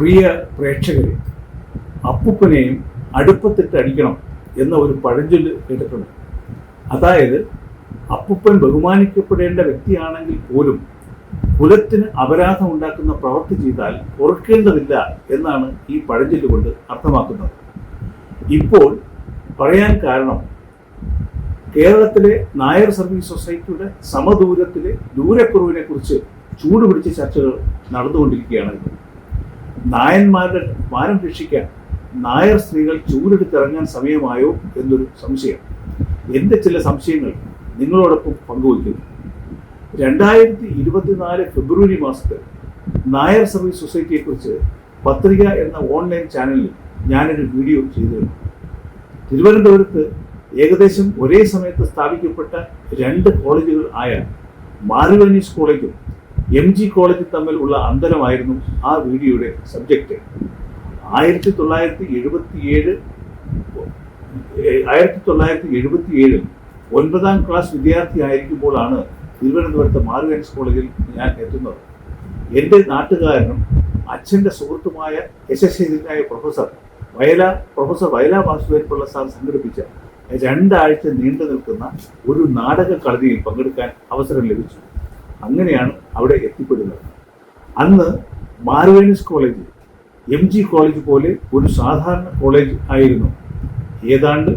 പ്രിയ പ്രേക്ഷകരെ അപ്പുപ്പനെയും അടുപ്പത്തിട്ട് അടിക്കണം എന്ന ഒരു പഴഞ്ചൊല്ല് കേട്ടിട്ടുണ്ട് അതായത് അപ്പുപ്പൻ ബഹുമാനിക്കപ്പെടേണ്ട വ്യക്തിയാണെങ്കിൽ പോലും കുലത്തിന് അപരാധം ഉണ്ടാക്കുന്ന പ്രവൃത്തി ചെയ്താൽ ഉറക്കേണ്ടതില്ല എന്നാണ് ഈ പഴഞ്ചൊല്ല് കൊണ്ട് അർത്ഥമാക്കുന്നത് ഇപ്പോൾ പറയാൻ കാരണം കേരളത്തിലെ നായർ സർവീസ് സൊസൈറ്റിയുടെ സമദൂരത്തിലെ ദൂരക്കുറവിനെ കുറിച്ച് ചൂടുപിടിച്ച ചർച്ചകൾ നടന്നുകൊണ്ടിരിക്കുകയാണ്. നായന്മാരുടെ മാനം രക്ഷിക്കാൻ നായർ സ്ത്രീകൾ ചൂടെടുത്തിറങ്ങാൻ സമയമായോ എന്നൊരു സംശയം. എന്റെ ചില സംശയങ്ങൾ നിങ്ങളോടൊപ്പം പങ്കുവയ്ക്കുന്നു. രണ്ടായിരത്തി ഇരുപത്തിനാല് ഫെബ്രുവരി മാസത്തിൽ നായർ സർവീസ് സൊസൈറ്റിയെക്കുറിച്ച് പത്രിക എന്ന ഓൺലൈൻ ചാനലിൽ ഞാനൊരു വീഡിയോ ചെയ്തിരുന്നു. തിരുവനന്തപുരത്ത് ഏകദേശം ഒരേ സമയത്ത് സ്ഥാപിക്കപ്പെട്ട രണ്ട് കോളേജുകൾ ആയ മാരുവനീസ് കോളേജും എം ജി കോളേജ് തമ്മിൽ ഉള്ള അന്തരമായിരുന്നു ആ വീഡിയോയുടെ സബ്ജക്റ്റ് ആയിരത്തി തൊള്ളായിരത്തി എഴുപത്തിയേഴ് ആയിരത്തി തൊള്ളായിരത്തി എഴുപത്തി ഏഴിൽ ഒൻപതാം ക്ലാസ് വിദ്യാർത്ഥിയായിരിക്കുമ്പോഴാണ് തിരുവനന്തപുരത്ത് മാർഗൻസ് കോളേജിൽ ഞാൻ എത്തുന്നത്. എന്റെ നാട്ടുകാരനും അച്ഛന്റെ സുഹൃത്തുമായ എസ് എസ് എതിരായ professor Vayala professor Vayala Vasudevan sir സംഘടിപ്പിച്ച രണ്ടാഴ്ച നീണ്ടു നിൽക്കുന്ന ഒരു നാടക കളരിയിൽ പങ്കെടുക്കാൻ അവസരം ലഭിച്ചു. അങ്ങനെയാണ് അവിടെ എത്തിപ്പെടുന്നത്. അന്ന് Mar Ivanios college M G college പോലെ ഒരു സാധാരണ കോളേജ് ആയിരുന്നു. ഏതാണ്ട്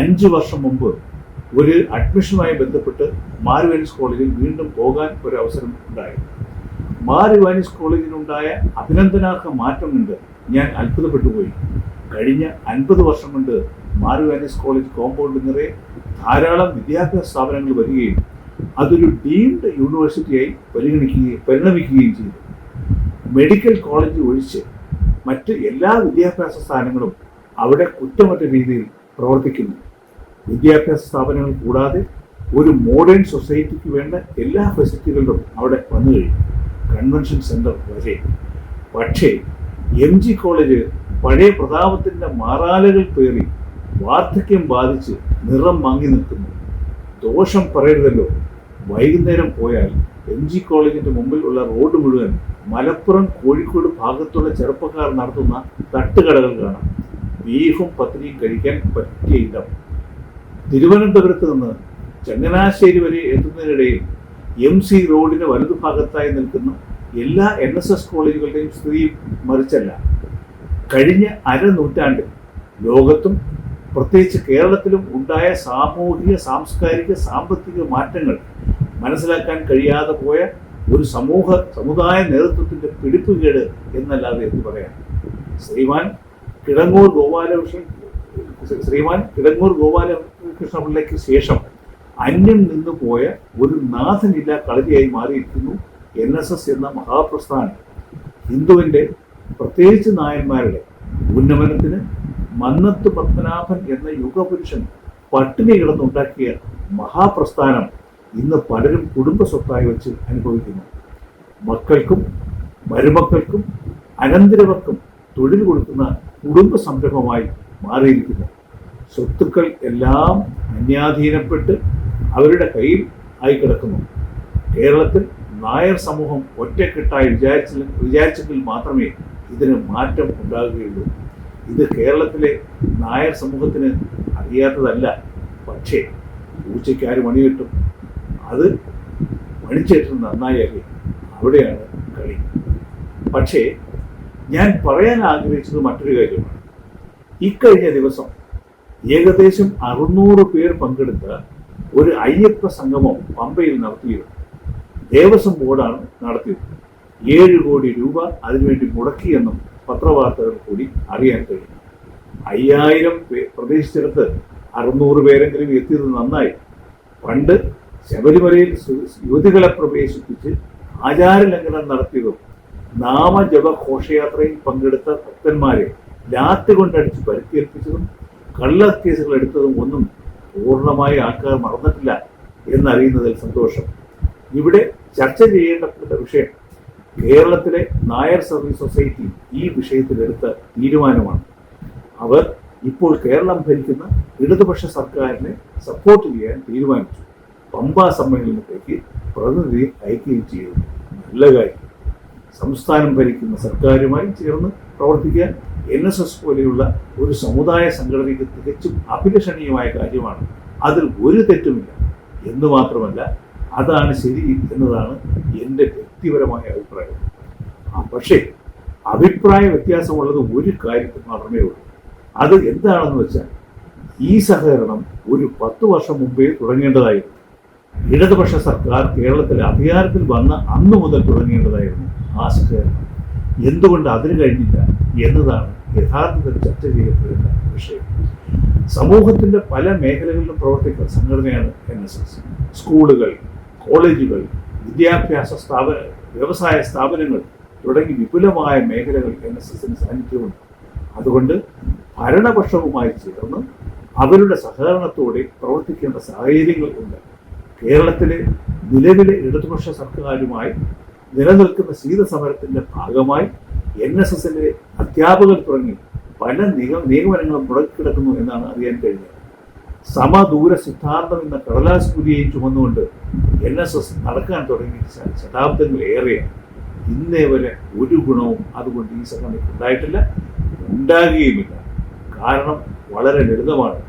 അഞ്ച് വർഷം മുമ്പ് ഒരു അഡ്മിഷനുമായി ബന്ധപ്പെട്ട് മാരുവാനിസ് കോളേജിൽ വീണ്ടും പോകാൻ ഒരു അവസരം ഉണ്ടായി. മാർവാനിസ് കോളേജിനുണ്ടായ അഭിനന്ദനാർഹ മാറ്റം കൊണ്ട് ഞാൻ അത്ഭുതപ്പെട്ടുപോയി. കഴിഞ്ഞ അൻപത് വർഷം കൊണ്ട് മാർവാനിസ് കോളേജ് കോമ്പൗണ്ട് നിറയെ ധാരാളം വിദ്യാഭ്യാസ സ്ഥാപനങ്ങൾ വരികയും അതൊരു ഡീംഡ് യൂണിവേഴ്സിറ്റിയായി പരിഗണിക്കുകയും പരിണമിക്കുകയും ചെയ്തു. മെഡിക്കൽ കോളേജ് ഒഴിച്ച് മറ്റ് എല്ലാ വിദ്യാഭ്യാസ സ്ഥാപനങ്ങളും അവിടെ കുറ്റമറ്റ രീതിയിൽ പ്രവർത്തിക്കുന്നു. വിദ്യാഭ്യാസ സ്ഥാപനങ്ങൾ കൂടാതെ ഒരു മോഡേൺ സൊസൈറ്റിക്ക് വേണ്ട എല്ലാ ഫെസിലിറ്റികളിലും അവിടെ വന്നു കഴിഞ്ഞു. കൺവെൻഷൻ സെന്റർ വരെ. പക്ഷേ എം ജി കോളേജ് പഴയ പ്രതാപത്തിന്റെ മാറാലകൾ പേറി വാർദ്ധക്യം ബാധിച്ച് നിറം വാങ്ങി നിൽക്കുന്നു. ദോഷം പറയരുതല്ലോ. വൈകുന്നേരം പോയാൽ എം ജി കോളേജിന്റെ മുമ്പിൽ ഉള്ള റോഡ് മുഴുവൻ മലപ്പുറം കോഴിക്കോട് ഭാഗത്തുള്ള ചെറുപ്പക്കാർ നടത്തുന്ന തട്ടുകടകൾ കാണാം. ബീഫും പത്രിയും കഴിക്കാൻ പറ്റിയ ഇടം. തിരുവനന്തപുരത്ത് നിന്ന് ചങ്ങനാശ്ശേരി വരെ എത്തുന്നതിനിടയിൽ എം സി റോഡിന് വലതുഭാഗത്തായി നിൽക്കുന്ന എല്ലാ എൻ എസ് എസ് കോളേജുകളുടെയും സ്ഥിതി മറിച്ചല്ല. കഴിഞ്ഞ അരനൂറ്റാണ്ടിൽ ലോകത്തും പ്രത്യേകിച്ച് കേരളത്തിലും ഉണ്ടായ സാമൂഹിക സാംസ്കാരിക സാമ്പത്തിക മാറ്റങ്ങൾ മനസ്സിലാക്കാൻ കഴിയാതെ പോയ ഒരു സമൂഹ സമുദായ നേതൃത്വത്തിന്റെ പിടിപ്പുകേട് എന്നല്ലാതെ എന്ന് പറയാം ശ്രീമാൻ കിടങ്ങൂർ ഗോപാലകൃഷ്ണൻ ശ്രീമാൻ കിടങ്ങൂർ ഗോപാലകൃഷ്ണപിള്ളയ്ക്ക് ശേഷം അന്യം നിന്നു പോയ ഒരു നാഥനില്ല കളരിയായി മാറിയിരിക്കുന്നു എൻ എസ് എസ് എന്ന മഹാപ്രസ്ഥാനം. ഹിന്ദുവിന്റെ പ്രത്യേകിച്ച് നായന്മാരുടെ ഉന്നമനത്തിന് മന്നത്ത് പത്മനാഭൻ എന്ന യുഗപുരുഷൻ പട്ടിണി കിടന്നുണ്ടാക്കിയ മഹാപ്രസ്ഥാനം ഇന്ന് പലരും കുടുംബ സ്വത്തായി വെച്ച് അനുഭവിക്കുന്നു. മക്കൾക്കും മരുമക്കൾക്കും അനന്തരവർക്കും തൊഴിൽ കൊടുക്കുന്ന കുടുംബ സംരംഭമായി മാറിയിരിക്കുന്നു. സ്വത്തുക്കൾ എല്ലാം അന്യാധീനപ്പെട്ട് അവരുടെ കയ്യിൽ ആയി കിടക്കുന്നു കേരളത്തിൽ നായർ സമൂഹം ഒറ്റക്കെട്ടായി വിചാരിച്ച വിചാരിച്ചെങ്കിൽ മാത്രമേ ഇതിന് മാറ്റം ഉണ്ടാകുകയുള്ളൂ. ഇത് കേരളത്തിലെ നായർ സമൂഹത്തിന് അറിയാത്തതല്ല. പക്ഷേ പൂച്ചയ്ക്കാരും മണി കിട്ടും അത് മണിച്ചേട്ടൻ നന്നായി അറിയാം അവിടെയാണ് കളി. പക്ഷേ ഞാൻ പറയാൻ ആഗ്രഹിച്ചത് മറ്റൊരു കാര്യമാണ്. ഇക്കഴിഞ്ഞ ദിവസം ഏകദേശം അറുന്നൂറ് പേർ പങ്കെടുത്ത ഒരു അയ്യപ്പ സംഗമം പമ്പയിൽ നടത്തിയിരുന്നു. ദേവസ്വം ബോർഡാണ് നടത്തിയത്. ഏഴ് കോടി രൂപ അതിനുവേണ്ടി മുടക്കിയെന്നും പത്രവാർത്തകൾ കൂടി അറിയാൻ കഴിഞ്ഞു അയ്യായിരം പ്രതീക്ഷിച്ചിടത്ത് അറുന്നൂറ് പേരെങ്കിലും എത്തിയത് നന്നായി. പണ്ട് ശബരിമലയിൽ യുവതികളെ പ്രവേശിപ്പിച്ച് ആചാരലംഘനം നടത്തിയതും നാമജപ ഘോഷയാത്രയിൽ പങ്കെടുത്ത ഭക്തന്മാരെ ലാത്തി കൊണ്ടടിച്ച് പരിക്കേൽപ്പിച്ചതും കള്ളക്കേസുകൾ എടുത്തതും ഒന്നും പൂർണമായി ആൾക്കാർ മറന്നിട്ടില്ല എന്നറിയുന്നതിൽ സന്തോഷം. ഇവിടെ ചർച്ച ചെയ്യേണ്ടപ്പെട്ട വിഷയം കേരളത്തിലെ നായർ സർവീസ് സൊസൈറ്റി ഈ വിഷയത്തിലെടുത്ത തീരുമാനമാണ്. അവർ ഇപ്പോൾ കേരളം ഭരിക്കുന്ന ഇടതുപക്ഷ സർക്കാരിനെ സപ്പോർട്ട് ചെയ്യാൻ തീരുമാനിച്ചു. പമ്പ സമ്മേളനത്തേക്ക് പ്രതിനിധിയെ അയക്കുകയും ചെയ്തു. നല്ല കാര്യം. സംസ്ഥാനം ഭരിക്കുന്ന സർക്കാരുമായി ചേർന്ന് പ്രവർത്തിക്കാൻ എൻ എസ് എസ് പോലെയുള്ള ഒരു സമുദായ സംഘടനയ്ക്ക് തികച്ചും അഭിലഷണീയമായ കാര്യമാണ്. അതിൽ ഒരു തെറ്റുമില്ല. എന്ന് മാത്രമല്ല അതാണ് ശരി എന്നതാണ് എന്റെ വ്യക്തിപരമായ അഭിപ്രായം. പക്ഷേ അഭിപ്രായ വ്യത്യാസമുള്ളത് ഒരു കാര്യത്തിൽ മാത്രമേ ഉള്ളൂ. അത് എന്താണെന്ന് വെച്ചാൽ ഈ സഹകരണം ഒരു പത്ത് വർഷം മുമ്പേ തുടങ്ങേണ്ടതായിരുന്നു. ഇടതുപക്ഷ സർക്കാർ കേരളത്തിൽ അധികാരത്തിൽ വന്ന അന്നു മുതൽ തുടങ്ങേണ്ടതായിരുന്നു മാസ്ക് എന്തുകൊണ്ട് അതിന് കഴിഞ്ഞില്ല എന്നതാണ് യഥാർത്ഥത്തിൽ ചർച്ച ചെയ്യപ്പെടുന്ന വിഷയം. സമൂഹത്തിന്റെ പല മേഖലകളിലും പ്രവർത്തിക്കുന്ന സംഘടനയാണ് എൻ എസ് എസ് സ്കൂളുകൾ കോളേജുകൾ വിദ്യാഭ്യാസ സ്ഥാപന വ്യവസായ സ്ഥാപനങ്ങൾ തുടങ്ങി വിപുലമായ മേഖലകൾ എൻ എസ് എസിന് സാന്നിധ്യമുണ്ട്. അതുകൊണ്ട് ഭരണപക്ഷവുമായി ചേർന്ന് അവരുടെ സഹകരണത്തോടെ പ്രവർത്തിക്കേണ്ട സാഹചര്യങ്ങൾ ഉണ്ട്. കേരളത്തിലെ നിലവിലെ ഇടതുപക്ഷ സർക്കാരുമായി നിലനിൽക്കുന്ന ശീതസമരത്തിന്റെ ഭാഗമായി എൻ എസ് എസിലെ അധ്യാപകർ തുടങ്ങി പല നിഗ നിഗമനങ്ങളും മുടക്കിക്കിടക്കുന്നു എന്നാണ് അറിയാൻ കഴിഞ്ഞത്. സമദൂര സിദ്ധാന്തം എന്ന കടലാസ് പുലിയെയും ചുമന്നുകൊണ്ട് എൻ എസ് എസ് നടക്കാൻ തുടങ്ങി ശതാബ്ദങ്ങളേറെയാണ് ഇന്നേ വരെ ഒരു ഗുണവും അതുകൊണ്ട് ഈ സംഘടനയ്ക്ക് ഉണ്ടായിട്ടില്ല ഉണ്ടാകുകയുമില്ല. കാരണം വളരെ ലളിതമാണ്.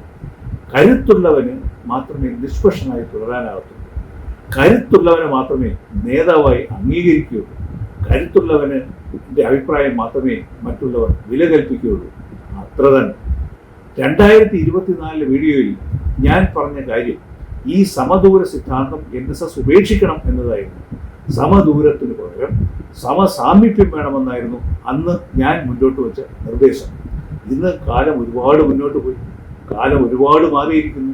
കരുത്തുള്ളവന് മാത്രമേ നിഷ്പക്ഷനായി തുടരാനാകത്തുള്ളൂ. കരുത്തുള്ളവനെ മാത്രമേ നേതാവായി അംഗീകരിക്കുകയുള്ളൂ. കരുത്തുള്ളവന് അഭിപ്രായം മാത്രമേ മറ്റുള്ളവർ വില കൽപ്പിക്കുകയുള്ളൂ അത്ര തന്നെ. രണ്ടായിരത്തി ഇരുപത്തിനാലിലെ വീഡിയോയിൽ ഞാൻ പറഞ്ഞ കാര്യം ഈ സമദൂര സിദ്ധാന്തം എൻ എസ് എസ് ഉപേക്ഷിക്കണം എന്നതായിരുന്നു. സമദൂരത്തിന് പകരം സമസാമീപ്യം വേണമെന്നായിരുന്നു അന്ന് ഞാൻ മുന്നോട്ട് വെച്ച നിർദ്ദേശം. ഇന്ന് കാലം ഒരുപാട് മുന്നോട്ട് പോയി. കാലം ഒരുപാട് മാറിയിരിക്കുന്നു.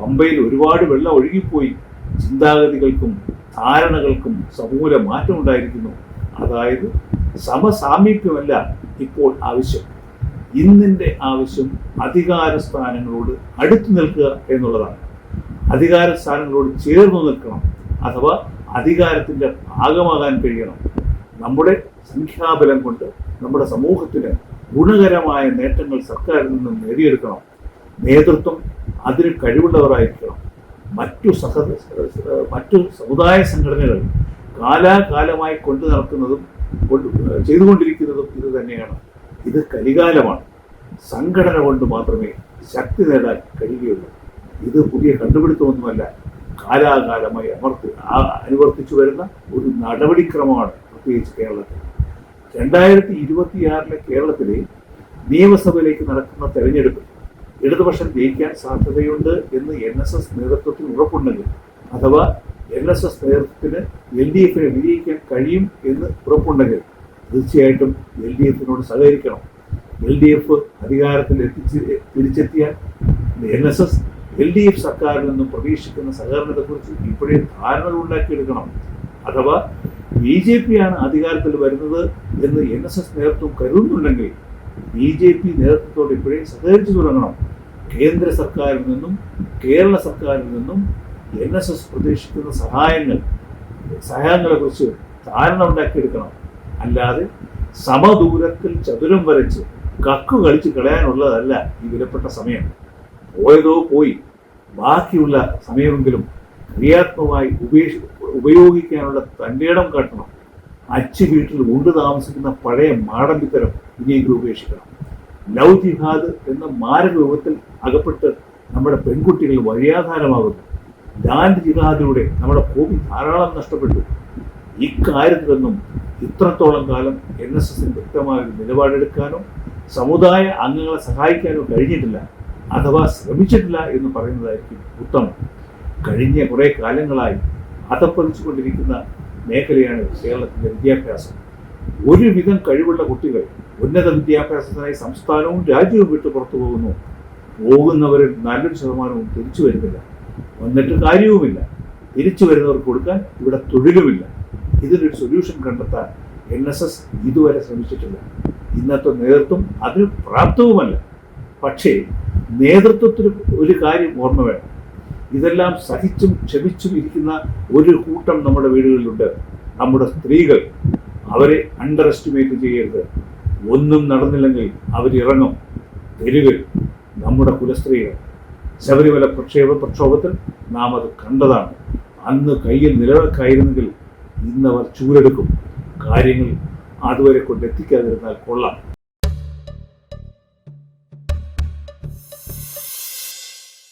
പമ്പയിൽ ഒരുപാട് വെള്ളം ഒഴുകിപ്പോയി. ചിന്താഗതികൾക്കും ധാരണകൾക്കും സമൂല മാറ്റമുണ്ടായിരിക്കുന്നു. അതായത് സമസാമീപ്യമല്ല ഇപ്പോൾ ആവശ്യം. ഇന്നിന്റെ ആവശ്യം അധികാര സ്ഥാനങ്ങളോട് അടുത്തു നിൽക്കുക എന്നുള്ളതാണ്. അധികാര സ്ഥാനങ്ങളോട് ചേർന്ന് നിൽക്കണം അഥവാ അധികാരത്തിന്റെ ഭാഗമാകാൻ കഴിയണം. നമ്മുടെ സംഖ്യാബലം കൊണ്ട് നമ്മുടെ സമൂഹത്തിന് ഗുണകരമായ നേട്ടങ്ങൾ സർക്കാരിൽ നിന്നും നേടിയെടുക്കണം. നേതൃത്വം അതിന് കഴിവുള്ളവരായിരിക്കണം. മറ്റു സഹ മറ്റു സമുദായ സംഘടനകൾ കാലാകാലമായി കൊണ്ടു നടക്കുന്നതും കൊണ്ട് ചെയ്തുകൊണ്ടിരിക്കുന്നതും ഇത് തന്നെയാണ്. ഇത് കലികാലമാണ്. സംഘടന കൊണ്ട് മാത്രമേ ശക്തി നേടാൻ കഴിയുകയുള്ളൂ. ഇത് പുതിയ കണ്ടുപിടുത്തമൊന്നുമല്ല. കാലാകാലമായി അമർത്തി അനുവർത്തിച്ചു വരുന്ന ഒരു നടപടിക്രമമാണ് പ്രത്യേകിച്ച് കേരളത്തിൽ. രണ്ടായിരത്തി ഇരുപത്തിയാറിലെ കേരളത്തിലെ നിയമസഭയിലേക്ക് നടക്കുന്ന തെരഞ്ഞെടുപ്പ് ഇടതുപക്ഷം ജയിക്കാൻ സാധ്യതയുണ്ട് എന്ന് എൻ എസ് എസ് നേതൃത്വത്തിൽ ഉറപ്പുണ്ടെങ്കിൽ അഥവാ എൻ എസ് എസ് നേതൃത്വത്തിന് എൽ ഡി എഫിനെ വിജയിക്കാൻ കഴിയും എന്ന് ഉറപ്പുണ്ടെങ്കിൽ തീർച്ചയായിട്ടും എൽ ഡി എഫിനോട് സഹകരിക്കണം. എൽ ഡി എഫ് അധികാരത്തിൽ എത്തിച്ച് തിരിച്ചെത്തിയാൽ N S S L D F സർക്കാരിൽ നിന്നും പ്രതീക്ഷിക്കുന്ന സഹകരണത്തെക്കുറിച്ച് ഇപ്പോഴേ ധാരണകൾ ഉണ്ടാക്കിയെടുക്കണം. അഥവാ ബി ജെ പി ആണ് അധികാരത്തിൽ വരുന്നത് എന്ന് എൻ എസ് എസ് നേതൃത്വം കരുതുന്നുണ്ടെങ്കിൽ ബി ജെ പി നേതൃത്വത്തോട് ഇപ്പോഴേ സഹകരിച്ചു തുടങ്ങണം. കേന്ദ്ര സർക്കാരിൽ നിന്നും കേരള സർക്കാരിൽ നിന്നും എൻ എസ് എസ് പ്രതീക്ഷിക്കുന്ന സഹായങ്ങൾ സഹായങ്ങളെ കുറിച്ച് ധാരണ ഉണ്ടാക്കിയെടുക്കണം. അല്ലാതെ സമദൂരത്തിൽ ചതുരം വരച്ച് കക്കു കളിച്ച് കളയാനുള്ളതല്ല ഈ വിലപ്പെട്ട സമയം. പോയതോ പോയി ബാക്കിയുള്ള സമയമെങ്കിലും ക്രിയാത്മകമായി ഉപേക്ഷ ഉപയോഗിക്കാനുള്ള തന്റെ ഇടം കാട്ടണം. അച്ചു വീട്ടിൽ ഉണ്ട് താമസിക്കുന്ന പഴയ മാടമ്പിത്തരം ഇനിയെങ്കിലും ഉപേക്ഷിക്കണം. ലവ് ജിഹാദ് എന്ന മാരക വിപത്തിൽ അകപ്പെട്ട് നമ്മുടെ പെൺകുട്ടികൾ വഴിയാധാരമാകുന്നു. ലാൻഡ് ജിഹാദിലൂടെ നമ്മുടെ ഭൂമി ധാരാളം നഷ്ടപ്പെട്ടു. ഇക്കാര്യത്തിലൊന്നും ഇത്രത്തോളം കാലം എൻ എസ് എസിന് വ്യക്തമായ ഒരു നിലപാടെടുക്കാനോ സമുദായ അംഗങ്ങളെ സഹായിക്കാനോ കഴിഞ്ഞിട്ടില്ല അഥവാ ശ്രമിച്ചിട്ടില്ല എന്ന് പറയുന്നതായിരിക്കും ഉത്തമം. കഴിഞ്ഞ കുറേ കാലങ്ങളായി അതപ്പതിച്ചുകൊണ്ടിരിക്കുന്ന മേഖലയാണ് കേരളത്തിന്റെ വിദ്യാഭ്യാസം. ഒരുവിധം കഴിവുള്ള കുട്ടികൾ ഉന്നത വിദ്യാഭ്യാസത്തിനായി സംസ്ഥാനവും രാജ്യവും വിട്ടു പുറത്തു പോകുന്നു. പോകുന്നവരിൽ നല്ലൊരു ശതമാനവും തിരിച്ചു വരുന്നില്ല. വന്നിട്ട് കാര്യവുമില്ല. തിരിച്ചു വരുന്നവർക്ക് കൊടുക്കാൻ ഇവിടെ തൊഴിലുമില്ല. ഇതിനൊരു സൊല്യൂഷൻ കണ്ടെത്താൻ എൻ എസ് എസ് ഇതുവരെ ശ്രമിച്ചിട്ടില്ല. ഇന്നത്തെ നേതൃത്വം അതിന് പ്രാപ്തവുമല്ല. പക്ഷേ നേതൃത്വത്തിന് ഒരു കാര്യം ഓർമ്മ വേണം. ഇതെല്ലാം സഹിച്ചും ക്ഷമിച്ചും ഇരിക്കുന്ന ഒരു കൂട്ടം നമ്മുടെ വീടുകളിലുണ്ട്. നമ്മുടെ സ്ത്രീകൾ അവരെ അണ്ടർ എസ്റ്റിമേറ്റ് ചെയ്യരുത്. ഒന്നും നടന്നില്ലെങ്കിൽ അവരിറങ്ങും തെരുവിൽ നമ്മുടെ കുലസ്ത്രീകൾ ശബരിമല പ്രക്ഷേപ പ്രക്ഷോഭത്തിൽ നാം അത് കണ്ടതാണ്. അന്ന് കയ്യിൽ നിലവിളക്കായിരുന്നെങ്കിൽ ഇന്നവർ ചൂരെടുക്കും കാര്യങ്ങൾ അതുവരെ കൊണ്ടെത്തിക്കാതിരുന്നാൽ കൊള്ളാം.